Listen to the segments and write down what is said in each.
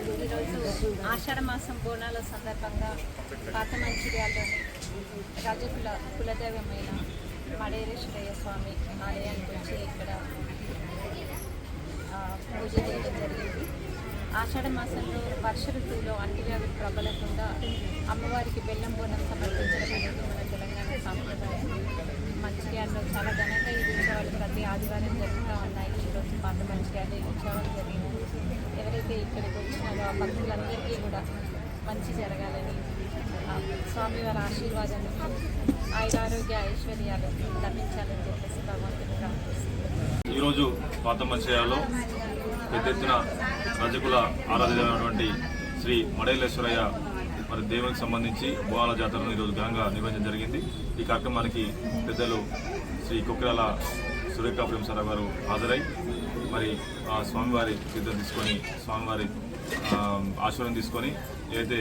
ఈరోజు ఆషాఢ మాసం బోనాల సందర్భంగా పాత మంచిర్యాలలోని రాజకుల కులదైవమైన మడేరేశ్వరయ్య స్వామి ఆలయానికి వచ్చి ఇక్కడ పూజ చేయడం జరిగింది. ఆషాఢ మాసంలో వర్ష ఋతువులో అంటువ్యాధులు ప్రబలకుండా అమ్మవారికి బెల్లం బోనం సమర్పించడం అనేది మన తెలంగాణ సాంప్రదాయం. మంచిర్యాలలో చాలా ఘనంగా ఈ ఉత్సవాలు ప్రతి ఆదివారం జరుగుతూ ఉన్నాయి. ఈరోజు పాత మంచిర్యాల ఈ ఉత్సవాలు జరిగినాయి. ఎవరైతే ఇక్కడికి భక్తులందరికీ కూడా మంచి జరగాలని ఆ, స్వామివారి ఆశీర్వాదాలు ఆయురారోగ్య ఐశ్వర్యాలు లభించాలని చెప్పేసి భగవంతుని ప్రార్థిస్తున్నాను ఈరోజు పాతమ్మ చేయాలో పెద్ద ఎత్తున రజకుల ఆరాధనైనటువంటి శ్రీ మడేలేశ్వరయ్య మరి దేవునికి సంబంధించి బోనాల జాతరను ఈరోజు ఘనంగా నిర్వహించడం జరిగింది. ఈ కార్యక్రమానికి పెద్దలు శ్రీ కుక్రాల సురేఖ ప్రేమసారావు గారు హాజరై మరి ఆ స్వామివారి తీర్థం తీసుకొని స్వామివారి ఆశీర్వాదం తీసుకొని ఏదైతే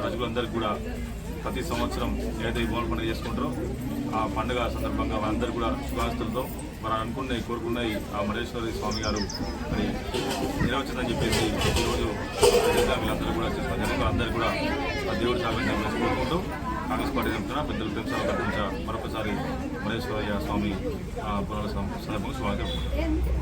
రజకులందరికీ కూడా ప్రతి సంవత్సరం ఏదైతే ఈ బోనాల పండుగ చేసుకుంటారో ఆ పండుగ సందర్భంగా వారందరూ కూడా శుభాస్తులతో మరి అనుకున్నవి కోరుకున్నాయి ఆ మరేశ్వరి స్వామి గారు మరి నెరవేర్చదని చెప్పేసి ఈరోజు వీళ్ళందరూ కూడా చేసిన అందరూ కూడా ఆ దేవుడి సాగించాలని కోరుకుంటూ కాంగ్రెస్ పార్టీ చెప్తున్నా పెద్దలు ప్రేమసాల తరఫున మరొకసారి మరేశ్వరయ్య స్వామి ఆ, పునరుల సందర్భంగా శుభాకాంక్షలు.